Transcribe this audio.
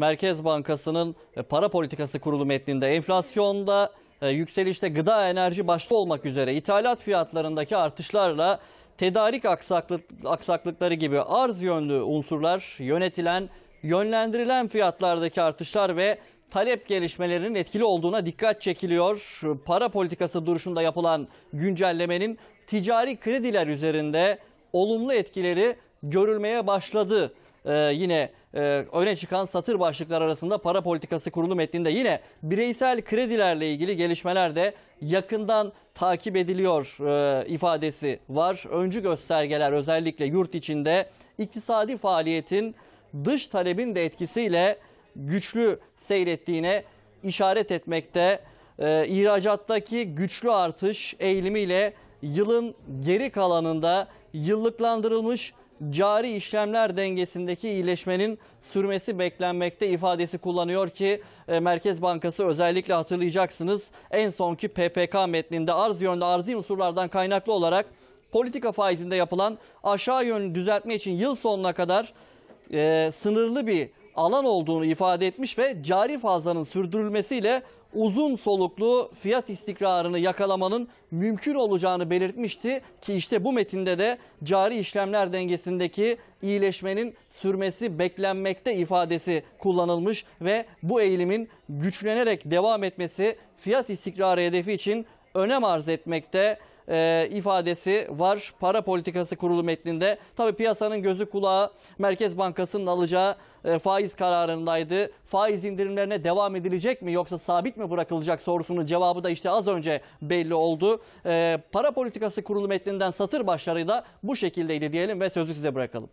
Merkez Bankası'nın e, para politikası kurulu metninde enflasyonda e, yükselişte gıda enerji başta olmak üzere ithalat fiyatlarındaki artışlarla tedarik aksaklık, aksaklıkları gibi arz yönlü unsurlar yönetilen, yönlendirilen fiyatlardaki artışlar ve talep gelişmelerinin etkili olduğuna dikkat çekiliyor. Para politikası duruşunda yapılan güncellemenin ticari krediler üzerinde olumlu etkileri görülmeye başladı. Ee, yine e, öne çıkan satır başlıklar arasında para politikası kurulu metninde yine bireysel kredilerle ilgili gelişmeler de yakından takip ediliyor e, ifadesi var. Öncü göstergeler özellikle yurt içinde iktisadi faaliyetin dış talebin de etkisiyle güçlü seyrettiğine işaret etmekte. Ee, ihracattaki güçlü artış eğilimiyle yılın geri kalanında yıllıklandırılmış cari işlemler dengesindeki iyileşmenin sürmesi beklenmekte ifadesi kullanıyor ki e, Merkez Bankası özellikle hatırlayacaksınız en sonki PPK metninde arz yönlü arzi unsurlardan kaynaklı olarak politika faizinde yapılan aşağı yönlü düzeltme için yıl sonuna kadar e, sınırlı bir alan olduğunu ifade etmiş ve cari fazlanın sürdürülmesiyle uzun soluklu fiyat istikrarını yakalamanın mümkün olacağını belirtmişti ki işte bu metinde de cari işlemler dengesindeki iyileşmenin sürmesi beklenmekte ifadesi kullanılmış ve bu eğilimin güçlenerek devam etmesi fiyat istikrarı hedefi için önem arz etmekte e, ifadesi var para politikası kurulu metninde. Tabii piyasanın gözü kulağı Merkez Bankası'nın alacağı e, faiz kararındaydı. Faiz indirimlerine devam edilecek mi yoksa sabit mi bırakılacak sorusunun cevabı da işte az önce belli oldu. E, para politikası kurulu metninden satır başları da bu şekildeydi diyelim ve sözü size bırakalım.